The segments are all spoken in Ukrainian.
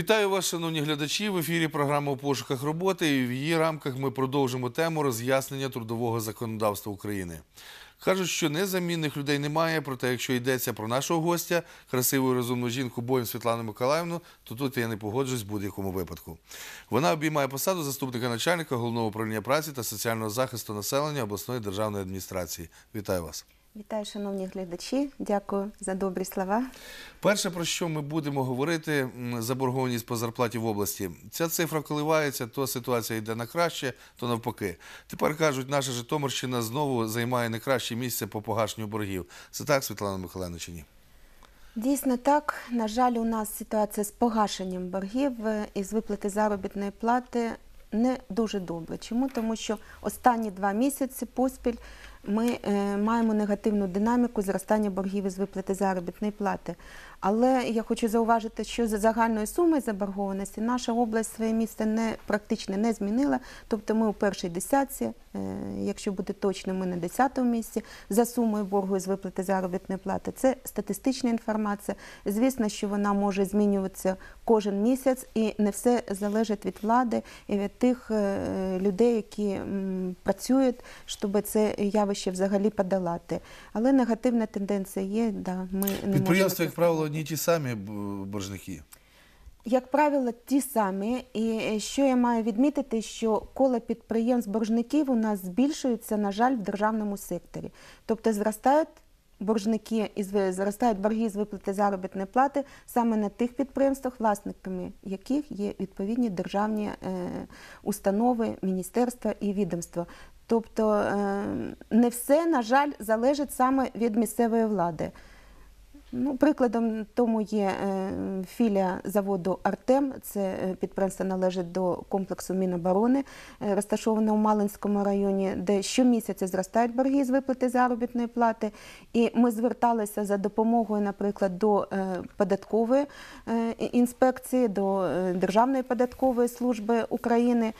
Вітаю вас, шановні глядачі. В ефірі програма у пошуках роботи. І в її рамках ми продовжимо тему роз'яснення трудового законодавства України. Кажуть, що незамінних людей немає, проте якщо йдеться про нашого гостя, красиву і розумну жінку Боїн Світлану Миколаївну, то тут я не погоджусь в будь-якому випадку. Вона обіймає посаду заступника начальника головного управління праці та соціального захисту населення обласної державної адміністрації. Вітаю вас. Вітаю, шановні глядачі. Дякую за добрі слова. Перше, про що ми будемо говорити, заборгованість по зарплаті в області. Ця цифра коливається, то ситуація йде на краще, то навпаки. Тепер кажуть, наша Житомирщина знову займає не краще місце по погашенню боргів. Це так, Світлана Миколаївна, чи ні? Дійсно так. На жаль, у нас ситуація з погашенням боргів е, і з виплати заробітної плати не дуже добре. Чому? Тому що останні два місяці поспіль ми е, маємо негативну динаміку зростання боргів із виплати заробітної плати. Але я хочу зауважити, що за загальною сумою заборгованості наша область своє місце не практично не змінила. Тобто ми у першій десятці, е, якщо бути точним, ми на десятому місці за сумою боргу із виплати заробітної плати. Це статистична інформація. Звісно, що вона може змінюватися кожен місяць, і не все залежить від влади і від тих е, людей, які працюють, щоб це явище взагалі подолати. Але негативна тенденція є. Да, ми не можемо Підприємства, як правило, одні ті самі боржники. Як правило, ті самі. І е, що я маю відмітити, що коло підприємств боржників у нас збільшується, на жаль, в державному секторі. Тобто зростають боржники і зростають борги з виплати заробітної плати саме на тих підприємствах, власниками яких є відповідні державні е, установи, міністерства і відомства. Тобто е, не все, на жаль, залежить саме від місцевої влади. Ну, прикладом тому є е, філія заводу Артем. Це е, підприємство належить до комплексу Міноборони, е, розташоване у Малинському районі, де щомісяця зростають борги з виплати заробітної плати. І ми зверталися за допомогою, наприклад, до податкової інспекції, до Державної податкової служби України.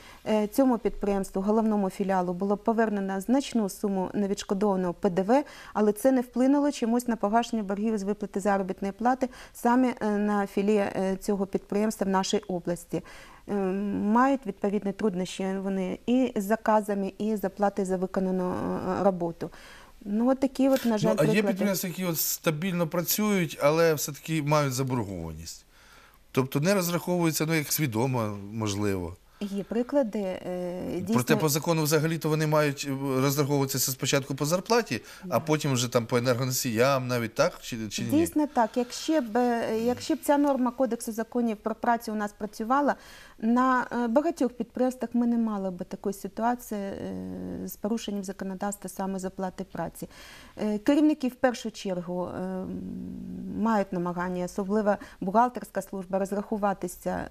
Цьому підприємству, головному філіалу, було повернено значну суму невідшкодованого ПДВ, але це не вплинуло чомусь на погашення боргів з виплати заробітної плати саме е, на філії е, цього підприємства в нашій області. Е, Мають відповідні труднощі вони і з заказами, і з оплатою за виконану роботу. Ну, от такі, от, на жаль, Ну, а є підприємства, які от стабільно працюють, але все-таки мають заборгованість. Тобто не розраховуються, ну, як свідомо, можливо. Є приклади. е, Дійсно, Проте по закону взагалі-то вони мають е, розраховуватися спочатку по зарплаті, а потім вже там по енергоносіям, навіть так чи, чи ні? Дійсно так. Якщо б, е, якщо б ця норма Кодексу законів про працю у нас працювала, на багатьох підприємствах ми не мали б такої ситуації з порушенням законодавства саме з оплати праці. Керівники в першу чергу мають намагання, особливо бухгалтерська служба, розрахуватися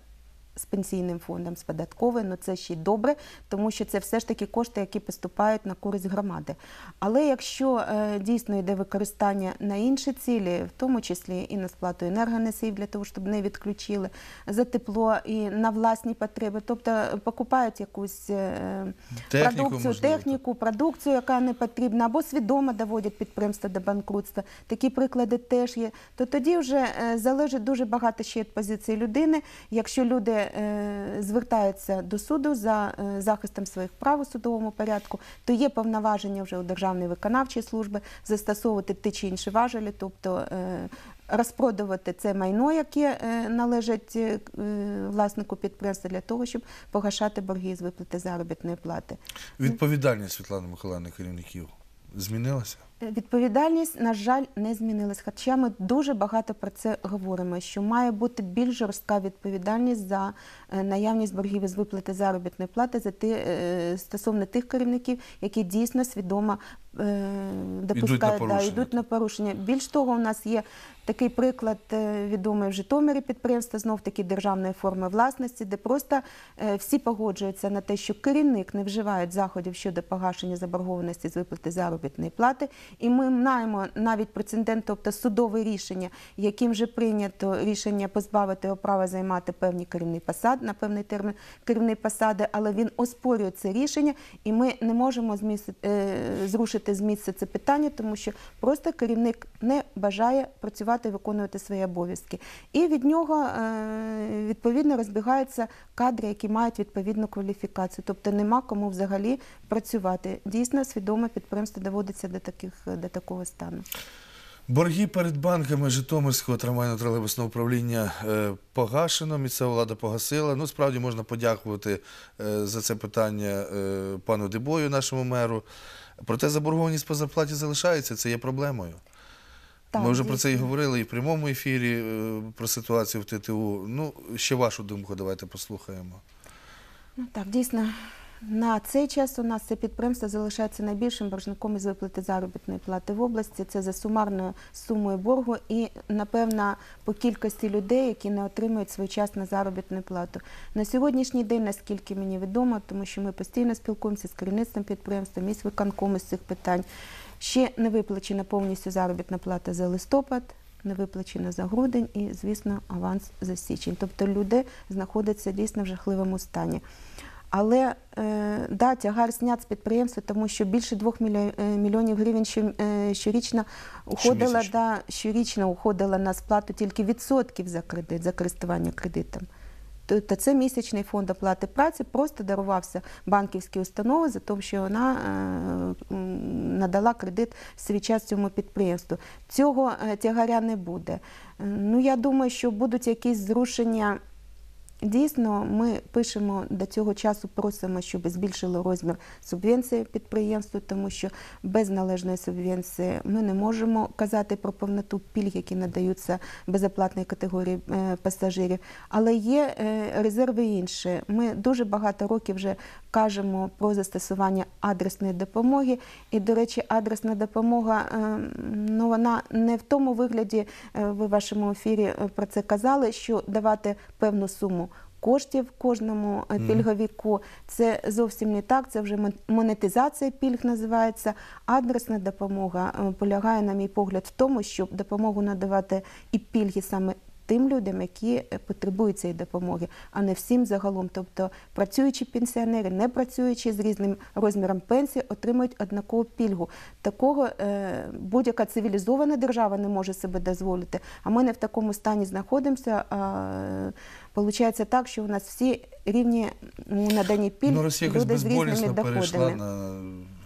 з пенсійним фондом, з податковим, ну це ще й добре, тому що це все ж таки кошти, які поступають на користь громади. Але якщо е, дійсно йде використання на інші цілі, в тому числі і на сплату енергоносіїв для того, щоб не відключили за тепло і на власні потреби, тобто покупають якусь е, Техніку, продукцію, можливо, техніку, продукцію, яка не потрібна, або свідомо доводять підприємство до банкрутства. Такі приклади теж є. То тоді вже е, залежить дуже багато ще від позиції людини. Якщо люди е, звертаються до суду за е, захистом своїх прав у судовому порядку, то є повноваження вже у Державної виконавчої служби застосовувати ті чи інші важелі, тобто е, розпродувати це майно, яке належить власнику підприємства для того, щоб погашати борги з виплати заробітної плати. Відповідальність Світлани Миколаївни керівників змінилася? Відповідальність, на жаль, не змінилась. Хоча ми дуже багато про це говоримо, що має бути більш жорстка відповідальність за е, наявність боргів із виплати заробітної плати за ті, е, стосовно тих керівників, які дійсно свідомо е, допускають да, йдуть на порушення. Більш того, у нас є такий приклад відомий в Житомирі підприємства, знов таки державної форми власності, де просто всі погоджуються на те, що керівник не вживає заходів щодо погашення заборгованості з виплати заробітної плати, І ми маємо навіть прецедент, тобто судове рішення, яким вже прийнято рішення позбавити його права займати певні керівні посади на певний термін керівні посади, але він оспорює це рішення, і ми не можемо е, зрушити з місця це питання, тому що просто керівник не бажає працювати виконувати свої обов'язки. І від нього е, відповідно розбігаються кадри, які мають відповідну кваліфікацію. Тобто нема кому взагалі працювати. Дійсно, свідомо підприємство доводиться до таких до такого стану. Борги перед банками Житомирського трамвайно-тролейбусного управління е, погашено, місцева влада погасила. Ну, справді можна подякувати е, за це питання е, пану Дебою, нашому меру. Проте заборгованість по зарплаті залишається, це є проблемою. Так, Ми вже про це і говорили і в прямому ефірі про ситуацію в ТТУ. Ну, ще вашу думку давайте послухаємо. Ну так, дійсно, на цей час у нас це підприємство залишається найбільшим боржником із виплати заробітної плати в області. Це за сумарною сумою боргу і, напевно, по кількості людей, які не отримують своєчасно заробітну плату. На сьогоднішній день, наскільки мені відомо, тому що ми постійно спілкуємося з керівництвом підприємства, місь виконкому з цих питань. Ще не виплачена повністю заробітна плата за листопад, не виплачена за грудень і, звісно, аванс за січень. Тобто люди знаходяться дійсно в жахливому стані. Але е, да, тягар знят з підприємства, тому що більше 2 мільйонів, мільйонів гривень е, щорічно уходила, да, щорічно уходила на сплату тільки відсотків за кредит, за користування кредитом. Тобто це місячний фонд оплати праці просто дарувався банківській установі за те, що вона е, надала кредит в свій час цьому підприємству. Цього е, тягаря не буде. Е, Ну, я думаю, що будуть якісь зрушення. Дійсно, ми пишемо до цього часу, просимо, щоб збільшили розмір субвенції підприємству, тому що без належної субвенції ми не можемо казати про повноту пільг, які надаються безоплатній категорії е, пасажирів. Але є е, резерви інші. Ми дуже багато років вже кажемо про застосування адресної допомоги. І, до речі, адресна допомога е, ну, вона не в тому вигляді, ви в вашому ефірі про це казали, що давати певну суму. Коштів кожному е, пільговіку це зовсім не так. Це вже мон- монетизація пільг називається. Адресна допомога е, полягає, на мій погляд, в тому, щоб допомогу надавати і пільги саме тим людям, які е, потребують цієї допомоги, а не всім загалом. Тобто працюючі пенсіонери, не працюючи з різним розміром пенсії, отримують однакову пільгу. Такого е, будь-яка цивілізована держава не може себе дозволити. А ми не в такому стані знаходимося. Получається так, що у нас всі рівні у наданні пільг ну, Росія якось люди з різними безболісно перейшла доходами. на,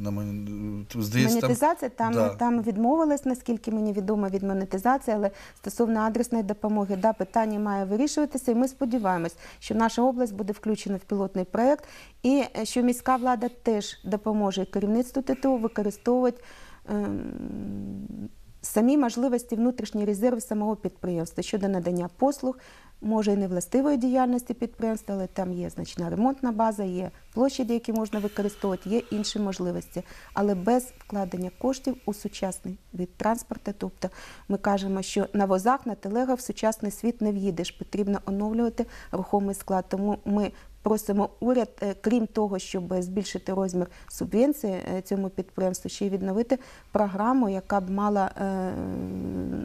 на мен- здається, Монетизація там, Да. там відмовилась, наскільки мені відомо від монетизації, але стосовно адресної допомоги, да, питання має вирішуватися, і ми сподіваємось, що наша область буде включена в пілотний проєкт, і е, що міська влада теж допоможе керівництву ТТО використовувати. ем, Самі можливості внутрішні резерви самого підприємства щодо надання послуг, може і не властивої діяльності підприємства, але там є значна ремонтна база, є площаді, які можна використовувати, є інші можливості, але без вкладення коштів у сучасний від транспорту. Тобто ми кажемо, що на возах, на телегах в сучасний світ не в'їдеш, потрібно оновлювати рухомий склад. Тому ми просимо уряд, е, крім того, щоб збільшити розмір субвенції е, цьому підприємству, ще й відновити програму, яка б мала е,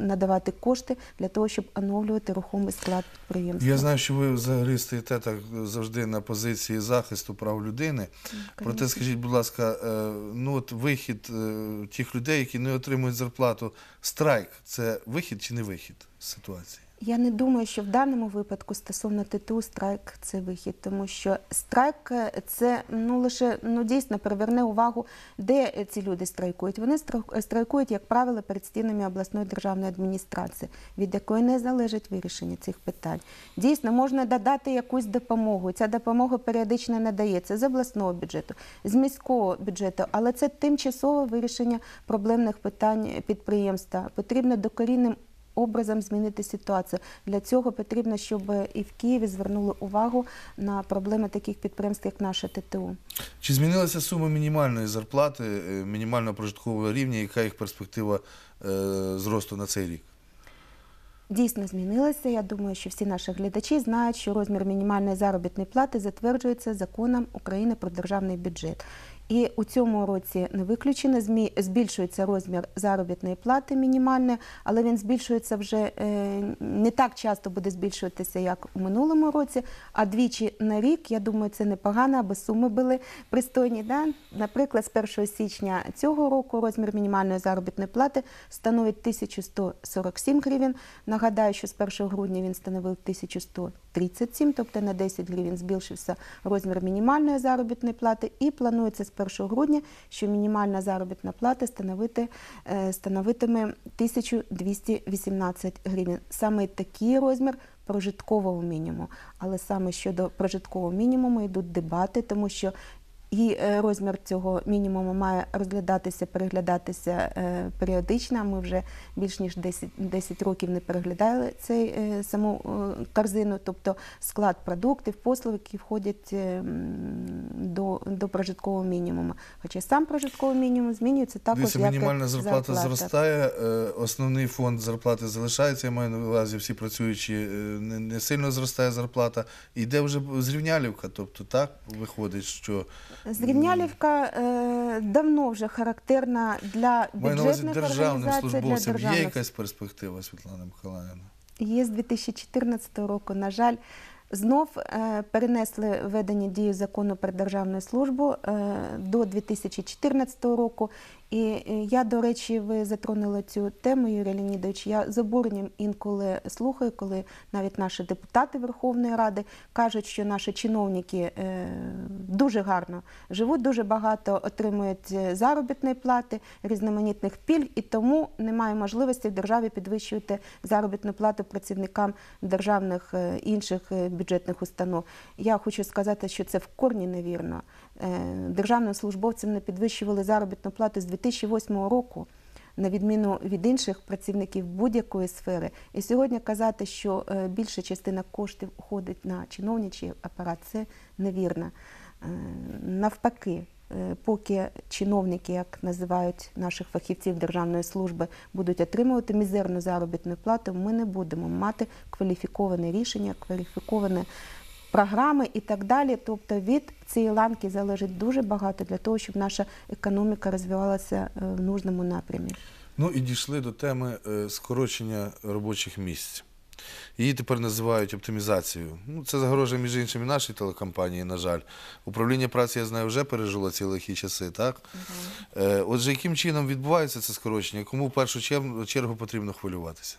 надавати кошти для того, щоб оновлювати рухомий склад підприємства. Я знаю, що ви взагалі стоїте так завжди на позиції захисту прав людини. Проте скажіть, будь ласка, ну от вихід тих людей, які не отримують зарплату, страйк це вихід чи не вихід з ситуації? Я не думаю, що в даному випадку стосовно ТТУ страйк це вихід, тому що страйк це ну лише ну дійсно приверне увагу, де ці люди страйкують. Вони стра- страйкують, як правило, перед стінами обласної державної адміністрації, від якої не залежить вирішення цих питань. Дійсно, можна додати якусь допомогу. Ця допомога періодично надається з обласного бюджету, з міського бюджету, але це тимчасове вирішення проблемних питань підприємства. Потрібно докорінним образом змінити ситуацію. Для цього потрібно, щоб і в Києві звернули увагу на проблеми таких підприємств, як наше ТТУ. Чи змінилася сума мінімальної зарплати, е, мінімального прожиткового рівня, яка їх перспектива е, зросту на цей рік? Дійсно змінилося. Я думаю, що всі наші глядачі знають, що розмір мінімальної заробітної плати затверджується законом України про державний бюджет. І у цьому році не виключено, збільшується розмір заробітної плати мінімальної, але він збільшується вже е, не так часто буде збільшуватися, як у минулому році, а двічі на рік. Я думаю, це непогано, аби суми були пристойні. Да? Наприклад, з 1 січня цього року розмір мінімальної заробітної плати становить 1147 гривень. Нагадаю, що з 1 грудня він становив 1137, тобто на 10 гривень збільшився розмір мінімальної заробітної плати. І планується з 1 грудня, що мінімальна заробітна плата становити, е, становитиме 1218 гривень. Саме такий розмір прожиткового мінімуму. Але саме щодо прожиткового мінімуму йдуть дебати, тому що і е, розмір цього мінімуму має розглядатися, переглядатися е, періодично. Ми вже більш ніж 10, 10 років не переглядали цей е, саму корзину, тобто склад продуктів, послуг, які входять до, до прожиткового мінімуму. Хоча сам прожитковий мінімум змінюється також. Дивіться, як мінімальна зарплата, зростає, е, основний фонд зарплати залишається. Я маю на увазі всі працюючі, не, не сильно зростає зарплата. Іде вже зрівнялівка. Тобто так виходить, що Зрівнялівка е, давно вже характерна для маю на увазі бюджетних державним організацій, для службовцям є державних якась перспектива, Світлана Миколаївна? Є з 2014 року. На жаль, знов е, перенесли введення дії закону про державну службу е, до 2014 року. І е, я, до речі, ви затронули цю тему, Юрій Леонідович. Я з обуренням інколи слухаю, коли навіть наші депутати Верховної Ради кажуть, що наші чиновники е, дуже гарно живуть, дуже багато отримують е, заробітної плати, різноманітних пільг, і тому немає можливості в державі підвищувати заробітну плату працівникам державних інших бюджетних установ. Я хочу сказати, що це в корні невірно. Е, Державним службовцям не підвищували заробітну плату з 2008 року. На відміну від інших працівників будь-якої сфери, і сьогодні казати, що е, більша частина коштів уходить на чиновничий апарат, це невірно. Е, Навпаки, поки чиновники, як називають наших фахівців державної служби, будуть отримувати мізерну заробітну плату, ми не будемо мати кваліфіковане рішення, кваліфіковане програми і так далі. Тобто від цієї ланки залежить дуже багато для того, щоб наша економіка розвивалася е, в нужному напрямі. Ну і дійшли до теми е, скорочення робочих місць. Її тепер називають оптимізацією. Ну, це загрожує, між іншим, і нашій телекомпанії, на жаль. Управління праці, я знаю, вже пережило ці лихі часи, так? Е, Отже, яким чином відбувається це скорочення? Кому в першу чергу потрібно хвилюватися?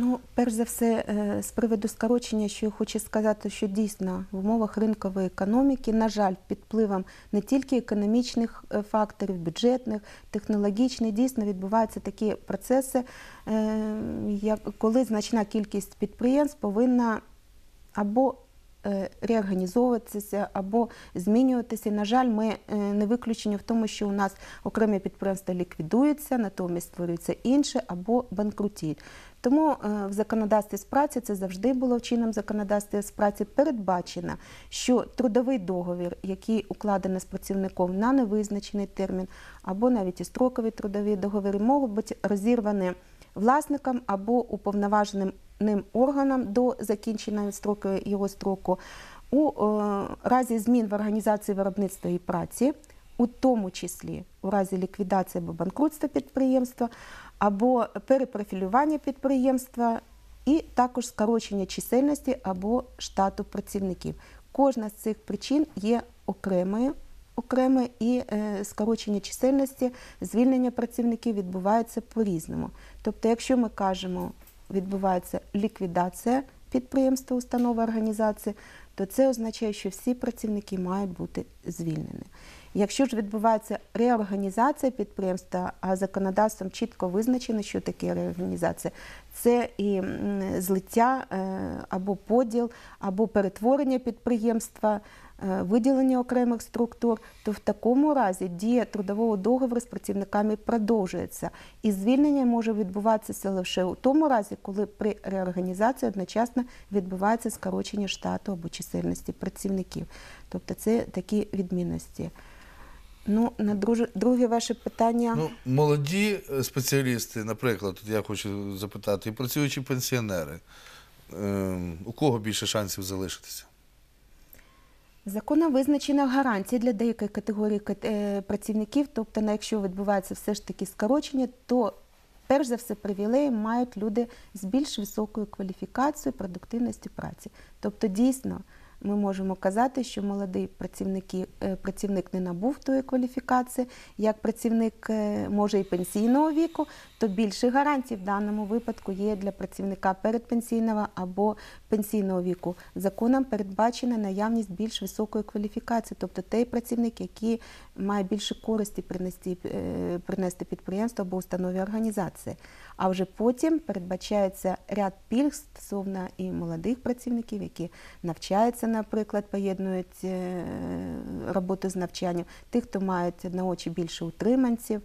Ну, перш за все, е, з приводу скорочення, що я хочу сказати, що дійсно в умовах ринкової економіки, на жаль, під впливом не тільки економічних е, факторів, бюджетних, технологічних, дійсно відбуваються такі процеси, е, коли значна кількість підприємств повинна або реорганізовуватися або змінюватися. На жаль, ми не виключені в тому, що у нас окремі підприємства ліквідуються, натомість створюються інші або банкрутіють. Тому е, в законодавстві з праці це завжди було в чинному законодавстві з праці передбачено, що трудовий договір, який укладений з працівником на невизначений термін, або навіть і строкові трудові договори, можуть бути розірвані власником або уповноваженим ним органом до закінчення строку його строку. У е, разі змін в організації виробництва і праці, у тому числі у разі ліквідації або банкрутства підприємства, або перепрофілювання підприємства, і також скорочення чисельності або штату працівників. Кожна з цих причин є окремою. Окреме і е, скорочення чисельності, звільнення працівників відбувається по-різному. Тобто, якщо ми кажемо, відбувається ліквідація підприємства, установи, організації, то це означає, що всі працівники мають бути звільнені. Якщо ж відбувається реорганізація підприємства, а законодавством чітко визначено, що таке реорганізація, це і злиття е, або поділ, або перетворення підприємства, е, виділення окремих структур, то в такому разі дія трудового договору з працівниками продовжується. І звільнення може відбуватися лише у тому разі, коли при реорганізації одночасно відбувається скорочення штату або чисельності працівників. Тобто це такі відмінності. Ну, на друже- друге ваше питання. Ну, молоді е, спеціалісти, наприклад, тут я хочу запитати, і працюючі пенсіонери, е, у кого більше шансів залишитися? Законом визначена гарантія для деякої категорії е, працівників, тобто, якщо відбувається все ж таки скорочення, то перш за все привілеї мають люди з більш високою кваліфікацією продуктивності праці. Тобто, дійсно, ми можемо казати, що молодий працівники, е, працівник не набув тої кваліфікації, як працівник е, може і пенсійного віку, то більше гарантій в даному випадку є для працівника передпенсійного або пенсійного віку. Законом передбачена наявність більш високої кваліфікації, тобто той працівник, який має більше користі принести, е, принести підприємству або установі організації. А вже потім передбачається ряд пільг стосовно і молодих працівників, які навчаються, наприклад, поєднують е, роботу з навчанням, тих, хто мають на очі більше утриманців,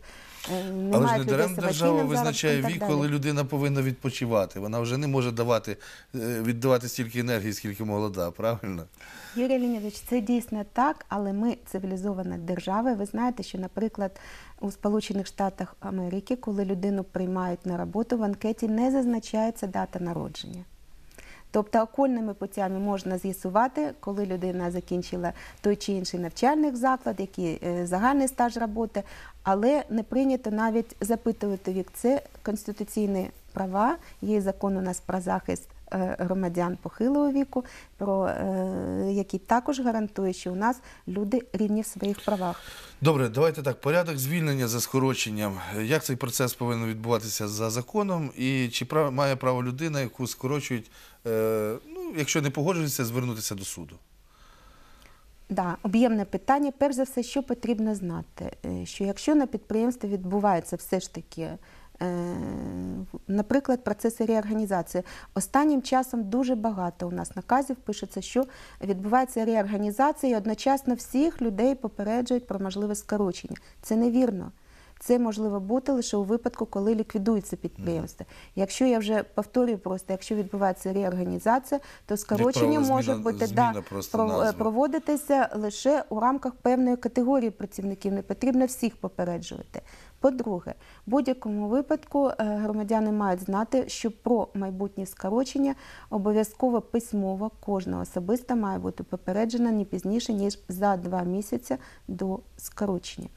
е, не Але ж не людей держава визначає вік, коли людина повинна відпочивати. Вона вже не може давати, е, віддавати стільки енергії, скільки молода, правильно? Юрій Леонідович, це дійсно так, але ми цивілізована держава. Ви знаєте, що, наприклад, у Сполучених Штатах Америки, коли людину приймають на роботу, в анкеті не зазначається дата народження. Тобто окольними путями можна з'ясувати, коли людина закінчила той чи інший навчальний заклад, який е, загальний стаж роботи, але не прийнято навіть запитувати вік. Це конституційні права, є закон у нас про захист громадян похилого віку, про, е, який також гарантує, що у нас люди рівні в своїх правах. Добре, давайте так. Порядок звільнення за скороченням. Як цей процес повинен відбуватися за законом? І чи має право людина, яку скорочують, е, ну, якщо не погоджується, звернутися до суду? Да, об'ємне питання. Перш за все, що потрібно знати, Е, що якщо на підприємстві відбувається все ж таки, е, наприклад, процеси реорганізації, останнім часом дуже багато у нас наказів пишеться, що відбувається реорганізація, і одночасно всіх людей попереджують про можливе скорочення. Це невірно. Це можливо бути лише у випадку, коли ліквідується підприємство. Якщо я вже повторюю просто, якщо відбувається реорганізація, то скорочення може бути зміна да, проводитися лише у рамках певної категорії працівників. Не потрібно всіх попереджувати. По-друге, в будь-якому випадку е, громадяни мають знати, що про майбутнє скорочення обов'язково письмово кожна особиста має бути попереджена не пізніше ніж за два місяці до скорочення.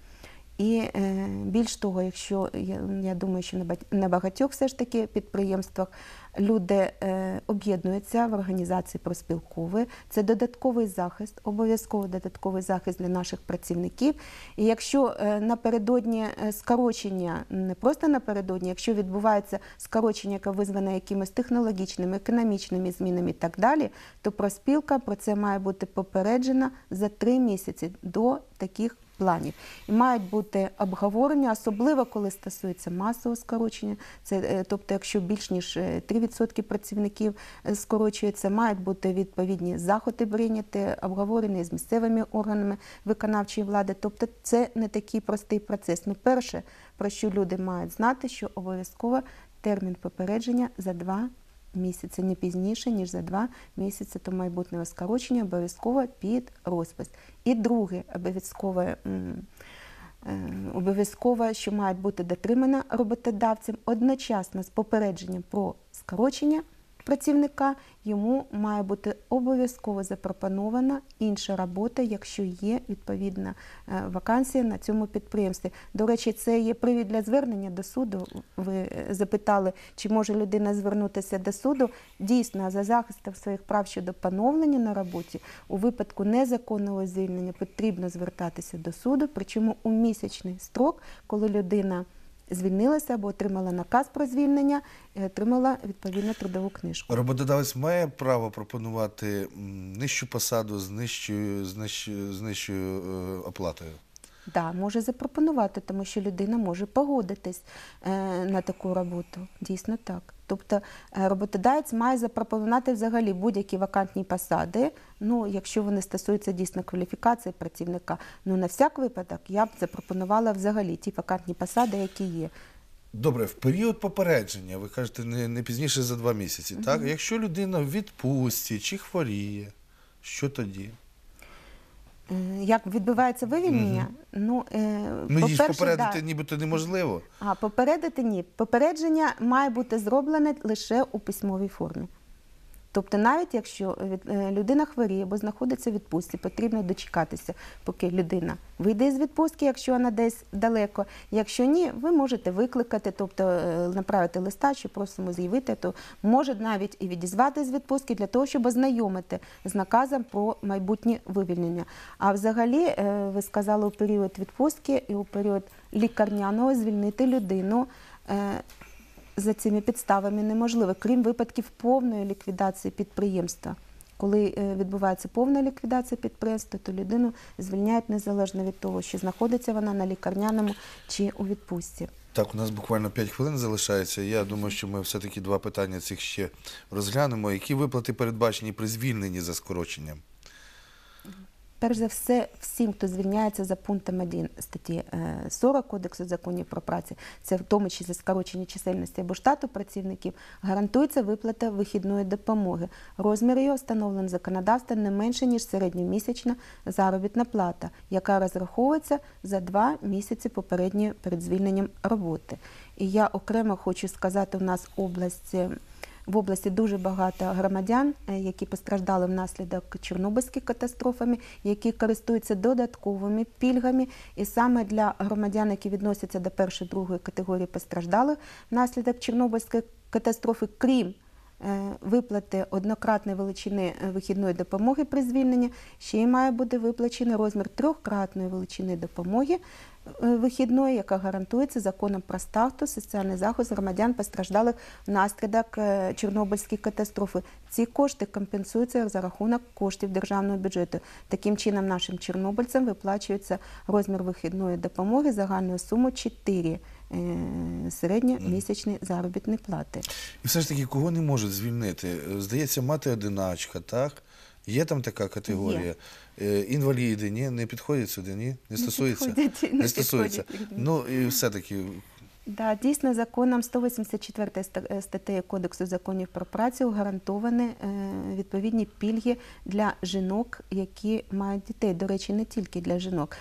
І е, більш того, якщо я, думаю, що на багатьох все ж таки підприємствах люди е, об'єднуються в організації проспілкові, це додатковий захист, обов'язково додатковий захист для наших працівників. І якщо е, напередодні е, скорочення, не просто напередодні, якщо відбувається скорочення, яке визване якимись технологічними, економічними змінами і так далі, то проспілка про це має бути попереджена за три місяці до таких планів. І мають бути обговорення, особливо коли стосується масового скорочення. Це, е, тобто, якщо більш ніж е, 3% працівників е, скорочується, мають бути відповідні заходи прийняті, обговорені з місцевими органами виконавчої влади. Тобто, це не такий простий процес. Ну, перше, про що люди мають знати, що обов'язково термін попередження за два місяці, не пізніше, ніж за два місяці до майбутнього скорочення, обов'язково під розпис. І друге, обов'язкове. м, е, Обов'язково, що мають бути дотримана роботодавцем одночасно з попередженням про скорочення працівника, йому має бути обов'язково запропонована інша робота, якщо є відповідна е, вакансія на цьому підприємстві. До речі, це є привід для звернення до суду. Ви е, запитали, чи може людина звернутися до суду. Дійсно, за захистом своїх прав щодо поновлення на роботі у випадку незаконного звільнення потрібно звертатися до суду, причому у місячний строк, коли людина звільнилася або отримала наказ про звільнення і отримала відповідну трудову книжку. Роботодавець має право пропонувати нижчу посаду з нижчою, з нижчою, з нижчою е, оплатою. Да, може запропонувати, тому що людина може погодитись е, на таку роботу. Дійсно так. Тобто е, роботодавець має запропонувати взагалі будь-які вакантні посади, ну, якщо вони стосуються дійсно кваліфікації працівника. Ну, на всяк випадок я б запропонувала взагалі ті вакантні посади, які є. Добре, в період попередження, ви кажете, не, не пізніше за два місяці. Так? Якщо людина в відпустці чи хворіє, що тоді? Е, Як відбувається вивільнення? Ну, е, Ну, її ж по-перше, попередити да. нібито неможливо. А попередити ні. Попередження має бути зроблене лише у письмовій формі. Тобто, навіть якщо від- е, людина хворіє або знаходиться в відпустці, потрібно дочекатися, поки людина вийде з відпустки, якщо вона десь далеко. Якщо ні, ви можете викликати, тобто е, направити листа, що просимо з'явити, то може навіть і відізвати з відпустки для того, щоб ознайомити з наказом про майбутнє вивільнення. А взагалі, е, ви сказали, у період відпустки і у період лікарняного звільнити людину. За цими підставами неможливо, крім випадків повної ліквідації підприємства. Коли е, відбувається повна ліквідація підприємства, то людину звільняють незалежно від того, чи знаходиться вона на лікарняному чи у відпустці. Так, у нас буквально 5 хвилин залишається. Я думаю, що ми все-таки два питання цих ще розглянемо. Які виплати передбачені при звільненні за скороченням? Перш за все, всім, хто звільняється за пунктом 1 статті е, 40 Кодексу законів про працю, це в тому числі скорочення чисельності або штату працівників, гарантується виплата вихідної допомоги. Розмір її встановлений законодавством не менше, ніж середньомісячна заробітна плата, яка розраховується за два місяці попередньої перед звільненням роботи. І я окремо хочу сказати, у нас область. В області дуже багато громадян, е, які постраждали внаслідок Чорнобильських катастрофами, які користуються додатковими пільгами. І саме для громадян, які відносяться до першої другої категорії постраждалих внаслідок Чорнобильської катастрофи, крім виплати однократної величини е, вихідної допомоги при звільненні, ще й має бути виплачений розмір трьохкратної величини допомоги е, вихідної, яка гарантується законом про статус, соціальний захист громадян постраждалих внаслідок е, Чорнобильської катастрофи. Ці кошти компенсуються за рахунок коштів державного бюджету. Таким чином, нашим чорнобильцям виплачується розмір вихідної допомоги загальною сумою 4 е, середньомісячні заробітні плати. І все ж таки, кого не можуть звільнити? Е, Здається, мати одиначка, так? Є там така категорія. Е, Інваліди, ні, не підходять сюди, ні? Не стосується? підходять, не стосується. підходять. Ну і все-таки Да, дійсно, законом 184 ста- статтею Кодексу законів про працю гарантовані е, відповідні пільги для жінок, які мають дітей. До речі, не тільки для жінок.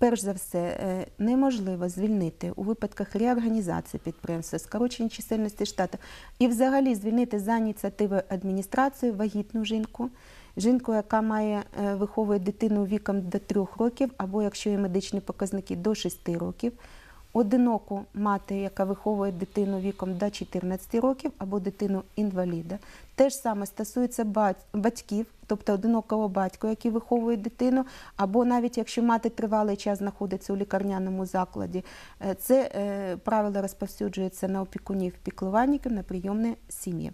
Перш за все, е, неможливо звільнити у випадках реорганізації підприємства, скорочення чисельності штату і взагалі звільнити за ініціативою адміністрації вагітну жінку, жінку, яка має е, виховує дитину віком до 3 років, або якщо є медичні показники до 6 років одиноку мати, яка виховує дитину віком до 14 років або дитину інваліда. Те ж саме стосується бать- батьків, тобто одинокого батька, який виховує дитину, або навіть якщо мати тривалий час знаходиться у лікарняному закладі. Е, Це е, правило розповсюджується на опікунів, піклувальників, на прийомні сім'ї.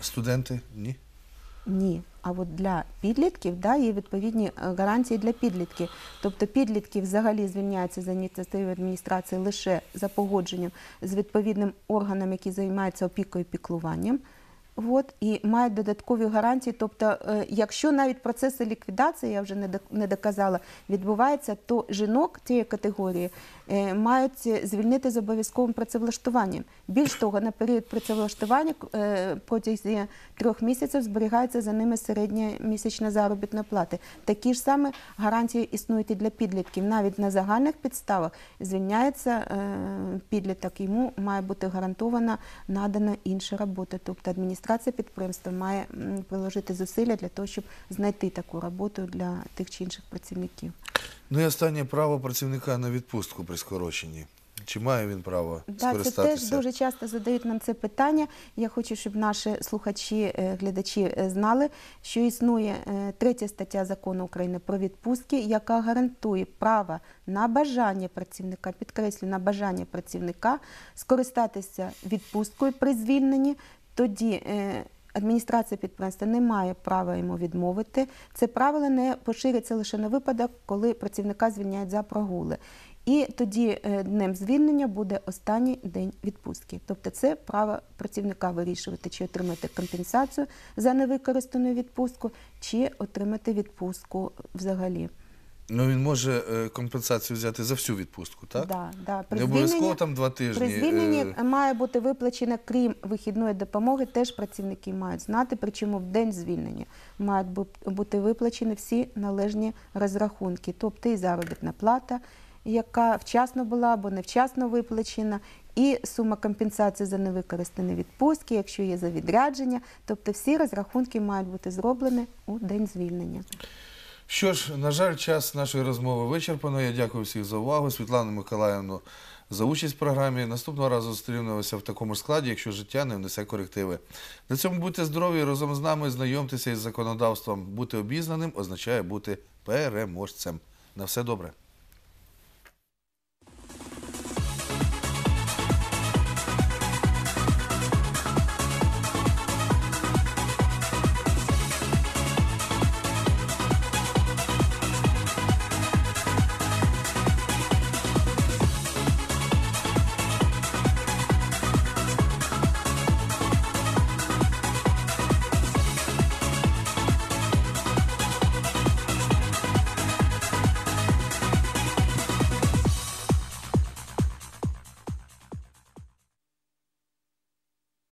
студенти, ні? Ні. А от для підлітків да, є відповідні е, гарантії для підлітків. Тобто підлітки взагалі звільняються за ініціативою адміністрації лише за погодженням з відповідним органом, який займається опікою і піклуванням. От, і мають додаткові гарантії. Тобто, е, якщо навіть процеси ліквідації, я вже не док- не доказала, відбувається, то жінок цієї категорії мають звільнити з обов'язковим працевлаштуванням. Більш того, на період працевлаштування е, протягом трьох місяців зберігається за ними середня місячна заробітна плата. Такі ж саме гарантії існують і для підлітків. Навіть на загальних підставах звільняється е, підліток, йому має бути гарантована надана інша робота. Тобто адміністрація підприємства має приложити зусилля для того, щоб знайти таку роботу для тих чи інших працівників. Ну і останнє право працівника на відпустку при скороченні. Чи має він право Да, це теж дуже часто задають нам це питання. Я хочу, щоб наші слухачі, е, глядачі е, знали, що існує е, третя стаття закону України про відпустки, яка гарантує право на бажання працівника, підкреслю, на бажання працівника скористатися відпусткою при звільненні. Тоді адміністрація підприємства не має права йому відмовити. Це правило не поширюється лише на випадок, коли працівника звільняють за прогули. І тоді е, днем звільнення буде останній день відпустки. Тобто це право працівника вирішувати, чи отримати компенсацію за невикористану відпустку, чи отримати відпустку взагалі. Ну він може е, компенсацію взяти за всю відпустку, так? Да, да. При Не обов'язково там два тижні. При звільненні е, має бути виплачена, крім вихідної допомоги, теж працівники мають знати, причому в день звільнення мають бути виплачені всі належні розрахунки, тобто і заробітна плата, яка вчасно була або невчасно виплачена, і сума компенсації за невикористані відпустки, якщо є за відрядження. Тобто всі розрахунки мають бути зроблені у день звільнення. Що ж, на жаль, час нашої розмови вичерпано. Я дякую всіх за увагу. Світлану Миколаївну за участь в програмі. Наступного разу зустрінемося в такому складі, якщо життя не внесе корективи. На цьому будьте здорові, разом з нами знайомтеся із законодавством. Бути обізнаним означає бути переможцем. На все добре.